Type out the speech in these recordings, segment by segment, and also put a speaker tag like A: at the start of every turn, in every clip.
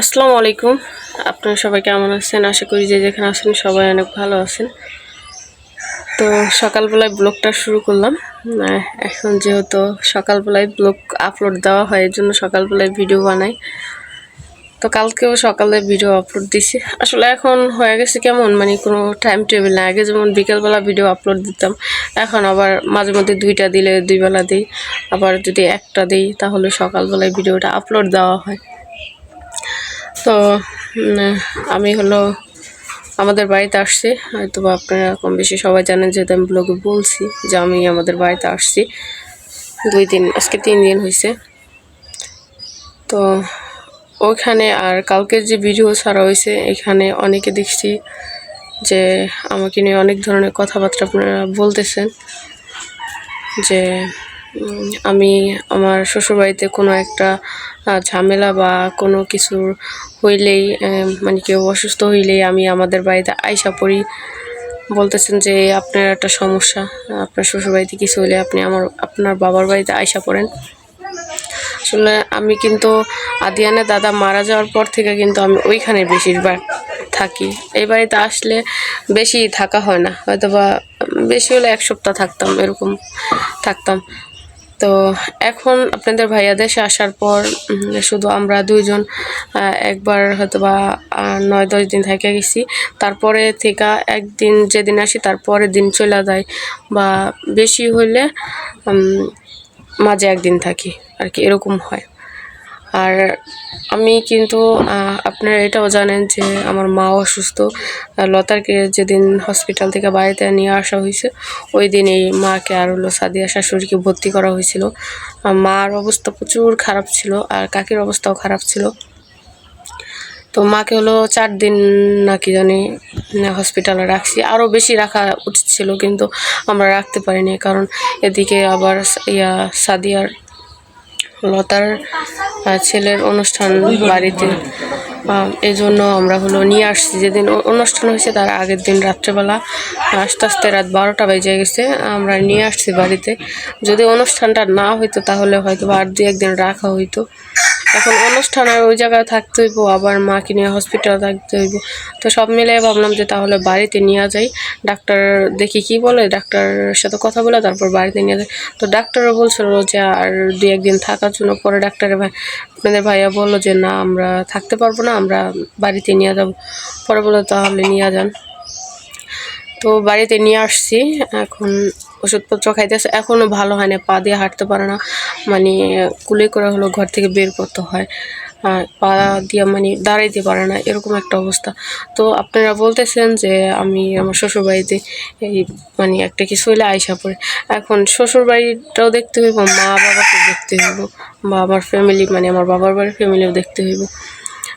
A: আসসালামু আলাইকুম। আপনারা সবাই কেমন আছেন? আশা করি যে যেখানে আছেন সবাই অনেক ভালো আছেন। তো সকালবেলায় ব্লগটা শুরু করলাম। এখন যেহেতু সকালবেলায় ব্লগ আপলোড দেওয়া হয় এর জন্য সকালবেলায় ভিডিও বানাই। তো কালকেও সকালে ভিডিও আপলোড দিছি। আসলে এখন হয়ে গেছে কেমন? মানে কোনো টাইম টেবিল না আগে যেমন বিকেলবেলা ভিডিও আপলোড দিতাম, এখন আবার মাঝে মধ্যে দুইটা দিলে দুইবেলা দিই। আবার যদি একটা দিই, তাহলে সকালবেলায় ভিডিওটা আপলোড দেওয়া হয়। তো আমি হলো আমাদের বাড়িতে আসছি। হয়তো বা আপনারা কম বেশি সবাই জানেন যেহেতু আমি ব্লগে বলছি যে আমি আমাদের বাড়িতে আসছি। দুই দিন আজকে তিন দিন হয়েছে তো, ওইখানে আর কালকের যে ভিডিও ছাড়া হয়েছে এখানে অনেকে দেখছি যে আমাকে নিয়ে অনেক ধরনের কথাবার্তা আপনারা বলতেছেন যে আমি আমার শ্বশুরবাড়িতে কোনো একটা ঝামেলা বা কোনো কিছু হইলেই মানে কেউ অসুস্থ হইলেই আমি আমাদের বাড়িতে আইসা পড়ি। বলতেছেন যে, আপনার একটা সমস্যা, আপনার শ্বশুরবাড়িতে কিছু হলে আপনি আমার, আপনার বাবার বাড়িতে আইসা পড়েন। আসলে আমি কিন্তু আদিয়ানের দাদা মারা যাওয়ার পর থেকে কিন্তু আমি ওইখানে বেশিরভাগ থাকি। এই বাড়িতে আসলে বেশি থাকা হয় না। হয়তো বা বেশি হলে এক সপ্তাহ থাকতাম, এরকম থাকতাম। তো এখন আপনাদের ভাইয়া দেশে আসার পর শুধু আমরা দুইজন একবার হয়তো বা নয়, দশ দিন থেকে গেছি। তারপরে থেকে একদিন যেদিন আসি তারপরে দিন চলে যায় বা বেশি হলে মাঝে একদিন থাকি। আর কি, এরকম হয়। আর আমি কিন্তু আপনারা এটাও জানেন যে আমার মা অসুস্থ। লতারকে যেদিন হসপিটাল থেকে বাড়িতে নিয়ে আসা হয়েছে, ওই দিন এই মাকে আর হলো সাদিয়া শাশুড়িকে ভর্তি করা হয়েছিল। মার অবস্থা প্রচুর খারাপ ছিল আর কাকির অবস্থাও খারাপ ছিল। তো মাকে হলো চার দিন নাকি জানি হসপিটালে রাখছি। আরও বেশি রাখা উচিত ছিল কিন্তু আমরা রাখতে পারিনি। কারণ এদিকে আবার ইয়া সাদিয়ার লতার ছেলের অনুষ্ঠান বাড়িতে। এজন্য আমরা হলো নিয়ে আসছি। যেদিন অনুষ্ঠান হয়েছে তার আগের দিন রাত্রেবেলা, আস্তে আস্তে রাত বারোটা বেজে গেছে, আমরা নিয়ে আসছি বাড়িতে। যদি অনুষ্ঠানটা না হইতো তাহলে হয়তো আর দু একদিন রাখা হইতো। এখন অনুষ্ঠান আর ওই জায়গায় থাকতে হইব, আবার মাকে নিয়ে হসপিটাল থাকতে হইব। তো সব মিলে ভাবলাম যে তাহলে বাড়িতে নিয়ে যাই। ডাক্তার দেখি কি বলে ডাক্তারের সাথে কথা বলে তারপর বাড়িতে নিয়ে যাই। তো ডাক্তারও বলছিল যে আর দু একদিন থাকার জন্য পরে ডাক্তারের ভাই আপনাদের ভাইয়া বলল যে না, আমরা থাকতে পারব না, আমরা বাড়িতে নিয়ে যাব। পরে বলল তাহলে নিয়ে যান। তো বাড়িতে নিয়ে আসছি। এখন ওষুধপত্র খাইতেছে। এখনও ভালো হয় না পা দিয়ে হাঁটতে পারে না। মানে কুলে করে হলো ঘর থেকে বের করতে হয়। পা দিয়ে মানে দাঁড়াইতে পারে না, এরকম একটা অবস্থা। তো আপনারা বলতেছেন যে আমি আমার শ্বশুরবাড়িতে এই মানে একটা কিছু হইলে আয়সা পড়ে। এখন শ্বশুরবাড়িটাও দেখতে হইব, মা বাবাকে দেখতে হইব, বা আমার ফ্যামিলি মানে আমার বাবার বাড়ির ফ্যামিলিও দেখতে হইব।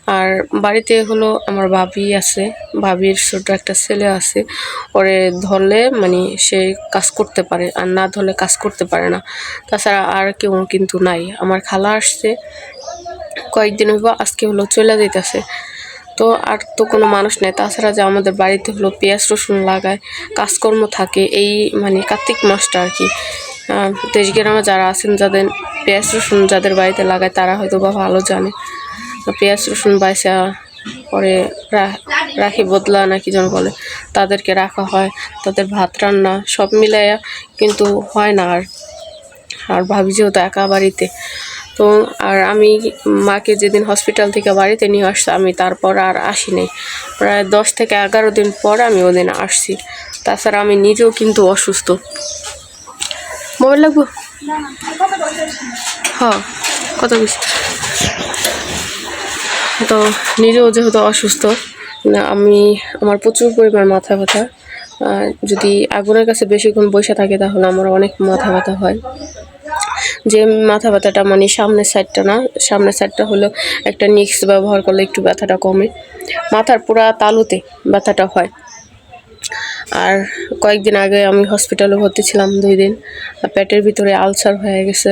A: আর বাড়িতে হলো আমার ভাবি আছে, ভাবির ছোট একটা ছেলে আছে, ওরে ধরলে মানে সে কাজ করতে পারে আর না ধরলে কাজ করতে পারে না। তাছাড়া আর কেউ কিন্তু নাই, আমার খালা আসছে, কয়েকদিন হইব, আজকে হলো চলে যেতেছে তো আর তো কোনো মানুষ নেই, তাছাড়া যে আমাদের বাড়িতে হলো পেঁয়াজ রসুন লাগায়, কাজকর্ম থাকে, এই মানে কার্তিক মাসটা আর কি। দেশ গ্রামে যারা আছেন, যাদের পেঁয়াজ রসুন যাদের বাড়িতে লাগায়, তারা হয়তো বা ভালো জানে। পেঁয়াজ, রসুন, বাইসা, পরে রাখি বদলা নাকি যেন বলে, তাদেরকে রাখা হয়, তাদের ভাত রান্না সব মিলাইয়া কিন্তু হয় না আর। আর ভাবি যেহেতু একা বাড়িতে, তো আর আমি মাকে যেদিন হসপিটাল থেকে বাড়িতে নিয়ে আসছি, আমি তারপর আর আসি নাই। প্রায় দশ থেকে এগারো দিন পর আমি ওদিন আসছি। তাছাড়া আমি নিজেও কিন্তু অসুস্থ। মোবাইল লাগবো? হ্যাঁ কত বেশি তো নিজেও যেহেতু অসুস্থ আমি, আমার প্রচুর পরিমাণ মাথা ব্যথা। যদি আগুনের কাছে বেশিক্ষণ বসে থাকে তাহলে আমার অনেক মাথা ব্যথা হয়। যে মাথা ব্যথাটা মানে সামনের সাইডটা না, সামনের সাইডটা হলো একটা নিক্স ব্যবহার করলে একটু ব্যথাটা কমে। মাথার পুরা তালুতে ব্যথাটা হয়। আর কয়েকদিন আগে আমি হসপিটালে ভর্তি ছিলাম দুই দিন পেটের ভিতরে আলসার হয়ে গেছে।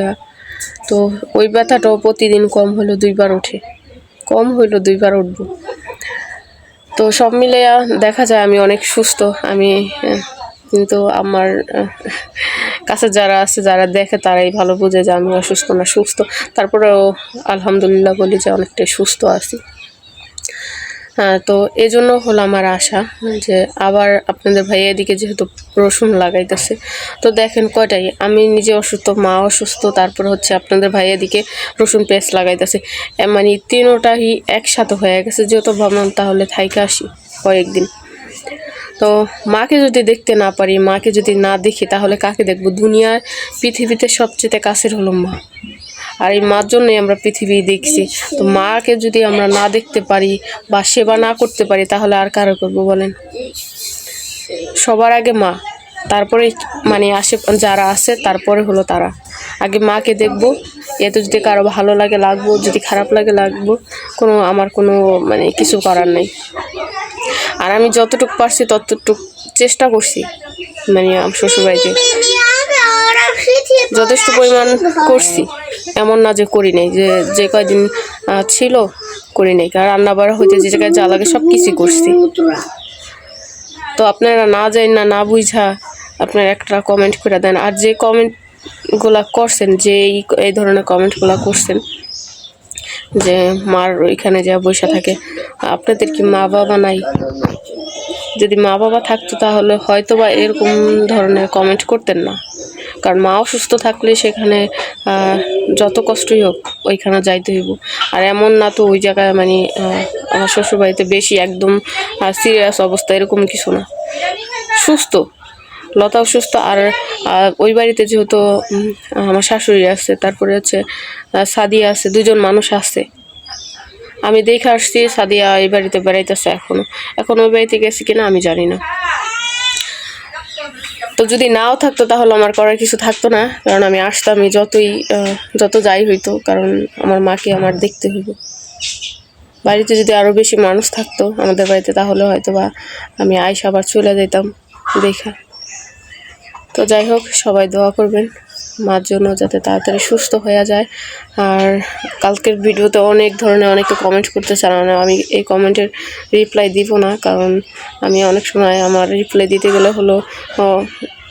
A: তো ওই ব্যথাটাও প্রতিদিন কম হলো দুইবার ওঠে। কম হইল, দুইবার উঠব। তো সব মিলে দেখা যায় আমি অনেক সুস্থ। আমি কিন্তু আমার কাছে যারা আছে, যারা দেখে, তারাই ভালো বোঝে যে আমি অসুস্থ না, সুস্থ। তারপরেও আলহামদুলিল্লাহ বলি যে অনেকটাই সুস্থ আছি। তো এই জন্য হলো আমার আশা যে আবার আপনাদের ভাইয়া এদিকে যেহেতু রসুন লাগাইতেছে, তো দেখেন কয়টাই। আমি নিজে অসুস্থ, মা অসুস্থ, তারপর হচ্ছে আপনাদের ভাইয়া এদিকে রসুন পেস্ট লাগাইতেছে। মানে তিনোটাই একসাথে হয়ে গেছে, যেহেতু ভাবলাম তাহলে থাইকে আসি কয়েকদিন। তো মাকে যদি দেখতে না পারি, মাকে যদি না দেখি, তাহলে কাকে দেখব? দুনিয়ার পৃথিবীতে সবচেয়ে কাছের হলো মা। আর এই মার জন্যই আমরা পৃথিবী দেখছি। তো মাকে যদি আমরা না দেখতে পারি বা সেবা না করতে পারি তাহলে আর কারও করব বলেন? সবার আগে মা তারপরে মানে আসে যারা আছে তারপরে হলো তারা। আগে মাকে দেখব এতে যদি কারও ভালো লাগে লাগবো যদি খারাপ লাগে লাগবো কোনো আমার কোনো মানে কিছু করার নেই। আর আমি যতটুকু পারছি ততটুকু চেষ্টা করছি মানে শ্বশুরবাড়িতে। যথেষ্ট পরিমাণ করছি। এমন না যে করি নাই, যে যে কয়দিন ছিল, করি নাই। কারণ রান্না বাড়া হইতে যে জায়গায় যা লাগে সব কিছুই করছি। তো আপনারা না যাই না না বুঝা আপনারা একটা কমেন্ট করে দেন। আর যে কমেন্টগুলা করছেন, যে এই এই ধরনের কমেন্টগুলা করছেন, যে মার ওইখানে যা বসে থাকে, আপনাদের কি মা বাবা নাই? যদি মা বাবা থাকতো তাহলে হয়তো বা এরকম ধরনের কমেন্ট করতেন না। কারণ মা অসুস্থ থাকলে সেখানে যত কষ্টই হোক ওইখানে যাইতে হইব। আর এমন না তো ওই জায়গায় মানে আমার শ্বশুরবাড়িতে বেশি একদম সিরিয়াস অবস্থা এরকম কিছু না। সুস্থ লতা অসুস্থ আর ওই বাড়িতে যেহেতু আমার শাশুড়ি আছে, তারপরে হচ্ছে সাদিয়া আছে দুজন মানুষ আছে। আমি দেখে আসছি, সাদিয়া এই বাড়িতে বেড়াইতেছে এখনও। এখন ওই বাড়িতে গেছে কিনা আমি জানি না। তো যদি নাও থাকতো তাহলে আমার করার কিছু থাকতো না, কারণ আমি আসতামই যতই যত যাই হইতো, কারণ আমার মাকে আমার দেখতে হইব। বাড়িতে যদি আরও বেশি মানুষ থাকতো আমাদের বাড়িতে, তাহলে হয়তো বা আমি আইস আবার চলে যেতাম দেখা। তো যাই হোক, সবাই দোয়া করবেন। মার জন্য যাতে তাড়াতাড়ি সুস্থ হয়ে যায়। আর কালকের ভিডিওতে অনেক ধরনের অনেকে কমেন্ট করতে চান না আমি এই কমেন্টের রিপ্লাই দিব না কারণ আমি অনেক সময় আমার রিপ্লাই দিতে গেলে হলো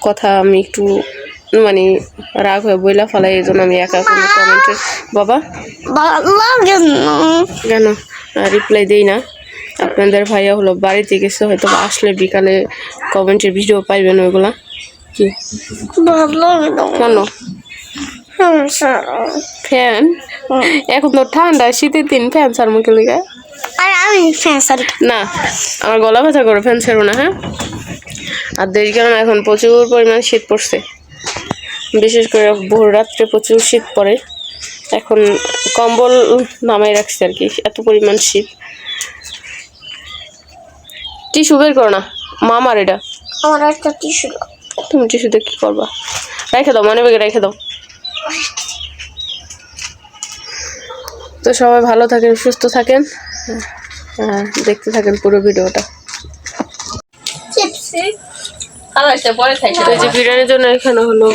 A: কথা আমি একটু মানে রাগ হয়ে বইলা ফেলাই এই জন্য আমি একা কোনো কমেন্টের বাবা? কেন? রিপ্লাই দিই না। আপনাদের ভাইয়া হলো বাড়িতে গেছে হয়তো আসলে বিকালে কমেন্টের ভিডিও পাইবেন ওইগুলা। কি? কেন? ফ্যান? এখন তো ঠান্ডা শীতের দিন ফ্যান ছাড় মুখে লেগে?
B: আর আমি
A: না আমার গলা ব্যথা করে ফ্যান ছাড়বো না হ্যাঁ? আর দেরি কারণ এখন প্রচুর পরিমাণ শীত পড়ছে। বিশেষ করে ভোর রাত্রে প্রচুর শীত পড়ে। এখন কম্বল নামাই রাখছে আর কি এত পরিমাণ শীত। টিস্যু বের করো না মামার এটা।
B: আমার একটা টিস্যু
A: তুমি টিস্যুতে কি করবা? রেখে দাও মনে বেগে রেখে দাও। তো সবাই ভালো থাকেন সুস্থ থাকেন আর দেখতে থাকেন পুরো ভিডিওটা। তো যে বিরিয়ানির জন্য এখানে হলো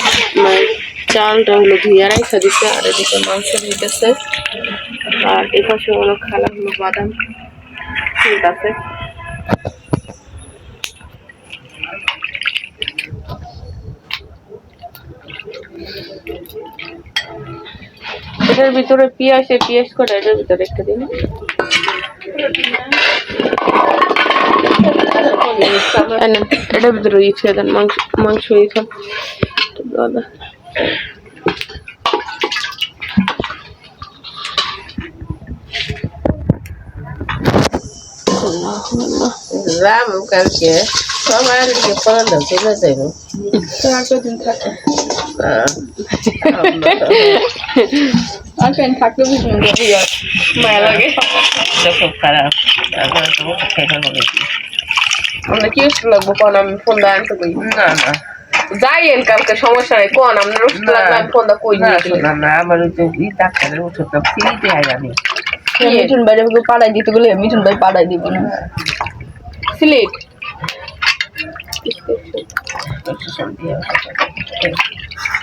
A: মানে চালটা হলো ধুয়ে রাইখা দিচ্ছে আর এদিকে মাংস দিতেছে। আর এপাশে হলো খালা হলো বাদাম। ঠিক আছে। এটার ভিতরে পেঁয়াজ পেঁয়াজ করে এটার ভিতরে একটা দিন এটার ভিতরে ইয়ে ছেড়ে দেন মাংস মাংস ইয়ে খান। দাদা।
C: রাম কালকে সবাইকে পড়ালো চলে যাইব
A: মায়া লাগে।
C: খুব খারাপ। আমার
A: কি ওষুধ লাগবো কোন? আমি ফোন দা আনতে কই।
C: না না।
A: যাইয়েন কালকে সমস্যা নাই। কোন আপনার ওষুধ লাগবে আমি ফোন দা কই
C: না না আমার ওই ই ডাক্তারের ওষুধটা ফ্রিতে হয় আমি
D: মিঠুন ভাই ওকে পাড়াই দিতে গেলে মিঠুন ভাই পাড়াই দিব না।
A: সিলেট?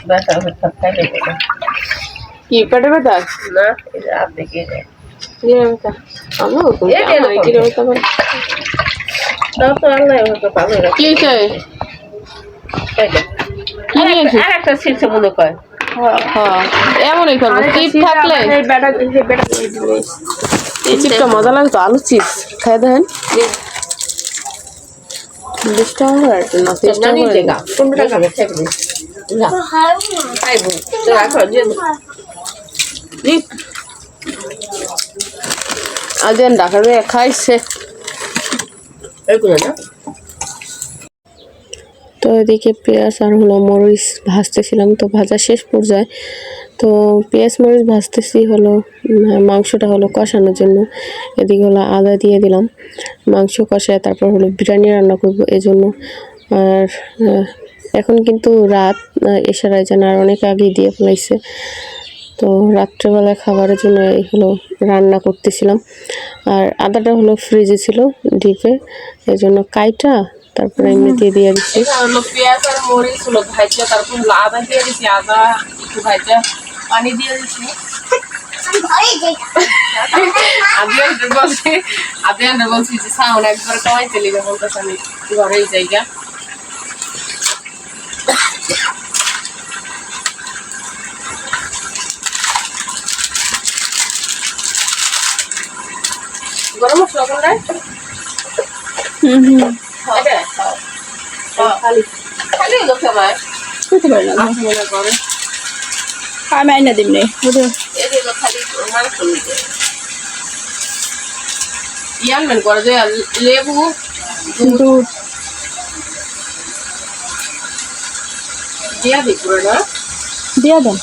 C: ব্যথা ওষুধ দেবে
A: কি পেটে ব্যথা
C: না এটা আপনি কে যায়
A: কি
C: মনে করে।
A: হ্যাঁ এমনই করব। চিপ থাকলে এই চিপটা মজা লাগে তো আলু চিপস খাই দেন বিশ টাকা না তিরিশ টাকা
C: খাইবো রাখো যে নি
A: আজ ঢাকার খাইছে তো এদিকে পেঁয়াজ আর হলো মরিচ ভাজতেছিলাম তো ভাজা শেষ পর্যায়ে। তো পেঁয়াজ মরিচ ভাজতেছি হলো মাংসটা হলো কষানোর জন্য। এদিকে হলো আদা দিয়ে দিলাম। মাংস কষায় তারপর হলো বিরিয়ানি রান্না করব এই জন্য আর এখন কিন্তু রাত আহ, এশারায় যেন আর অনেক আগেই দিয়ে ফেলাইছে। তো রাত্রেবেলা খাবারের জন্য এগুলো রান্না করতেছিলাম। আর আদাটা হলো ফ্রিজে ছিল ডিপে এই জন্য কাইটা তারপরে এমনি দিয়ে দিচ্ছি
C: হলো পেঁয়াজ আর মরিচ হলো ভাজা তারপর আদা দিয়ে আদা একটু ভাজা পানি দিয়ে বলছি আদিয়ান বলছি যে সাউন্ড একবার কমাই চলে যাব বলতেছে আমি ঘরেই জায়গা গরম মশলা কোনটা?
D: হুম হুম।
C: এটা খালি। খালি হলো খেমায়
D: বুঝতে পারি না।
C: মনে করে
D: আমি আইনা দিম নে। বুঝো
C: এগুলো খালি করে? যে লেবু
D: দুধ।
C: দিয়া দিই পুরো না?
D: দিয়া দেন।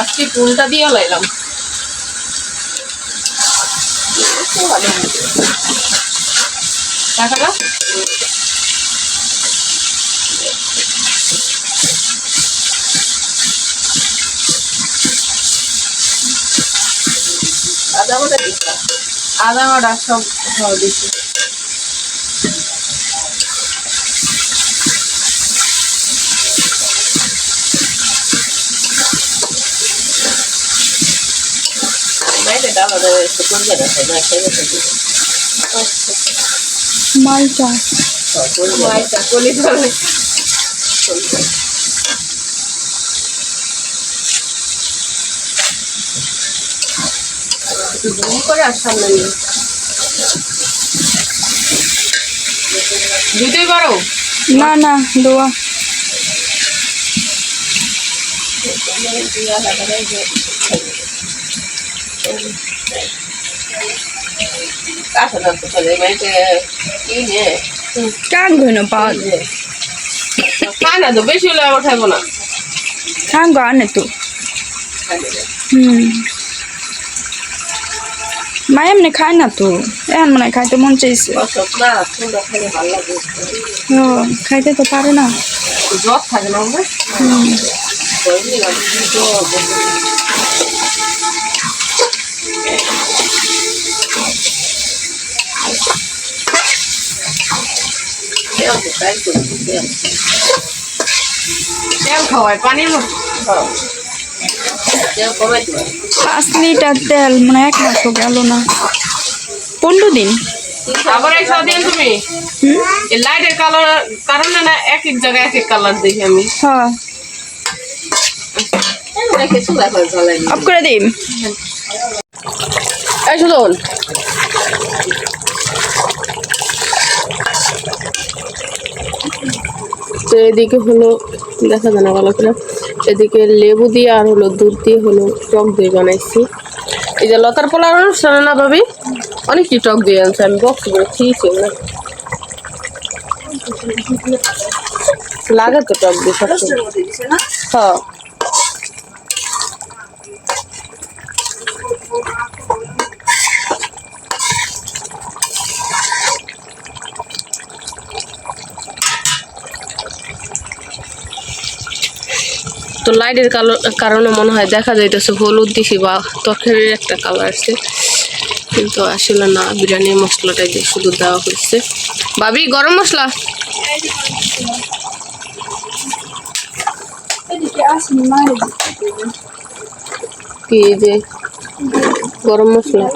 C: আজকে ফুলটা দিয়ে লাইলাম। টাকাটা? আদা বাটা দিচ্ছি। আদা বাটা সব সব দিচ্ছি। করে আর সামনে নিয়ে দুটোই পারো
D: না না দোয়া
C: কাছে ধরতে চলে বাড়িতে কি নিয়ে
D: কান গই না পাওয়া যায়
C: তো বেশি হলে আবার খাইবো না।
D: কান গো আনে তো। হুম। মা এমনি খায় না তো এখন মনে খাইতে মন চাইছে। ও খাইতে তো পারে না।
C: জ্বর থাকে না তেল তো তাই করি তেল। তেল খাওয়াই পানির মতো তেল কমাই
D: পাঁচ লিটার তেল মানে এক মাস তো গেল না। পনেরো দিন।
C: আবার এক দিন তুমি? লাইটের কালার কারণে না এক এক জায়গায় এক এক কালার দেখি আমি।
D: হ্যাঁ। অফ করে দিন।
A: এই সুদন তো এদিকে হলো দেখা যায় না ভালো করে এদিকে লেবু দিয়ে আর হলো দুধ দিয়ে হলো টক দিয়ে বানাইছি। এই যে লতার পোলার অনুষ্ঠান না ভাবি? অনেকই টক দিয়ে আনছে আমি বক্স করে খেয়েছি না। লাগে তো টক দিয়ে সবসময়। হ্যাঁ। তো লাইটের কালো- কারণে মনে হয় দেখা যাইতেছে হলুদ দিছি বা তরকারির একটা কালার আছে। কিন্তু আসলে না বিরিয়ানির মশলাটাই দিয়ে শুধু দেওয়া হয়েছে। ভাবি গরম মশলা? কি যে গরম মশলা?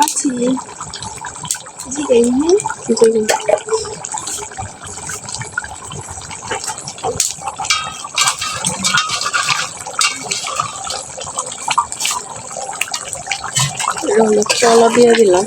A: দিয়ে দিলাম।